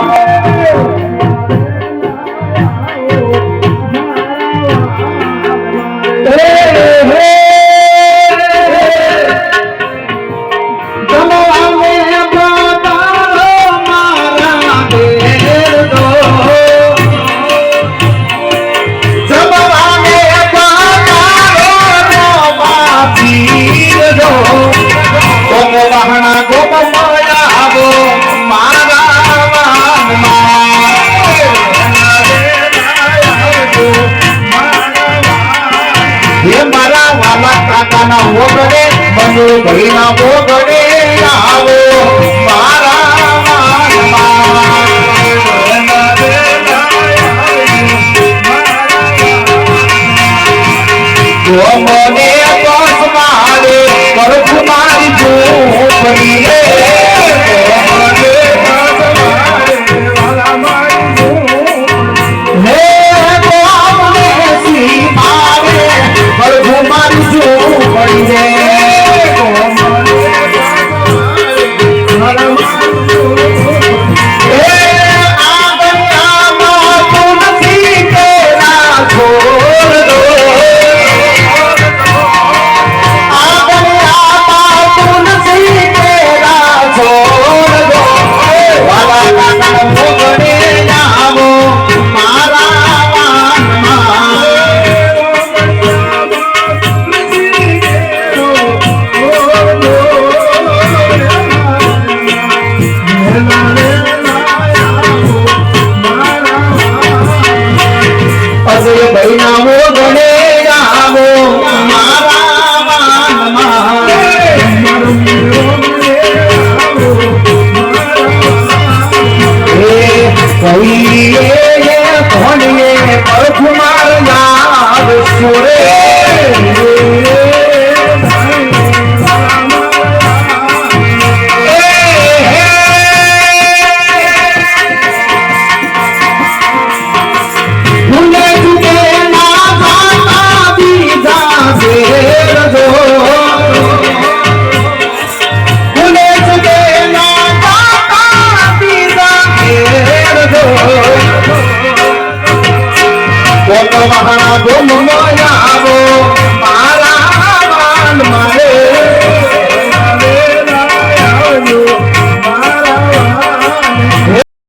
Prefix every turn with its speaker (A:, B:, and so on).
A: Thank you. હે મારા વાલા કાકાના ઓગણે મનુ ભાઈના ઓગણે આવો મારા વાલમાં. મને બસ મારે પરખ મારી ઝૂંપડી રે પરખ મારી ઝૂંપડી ભાઈના મોગણે આવો કહીએ Makanan.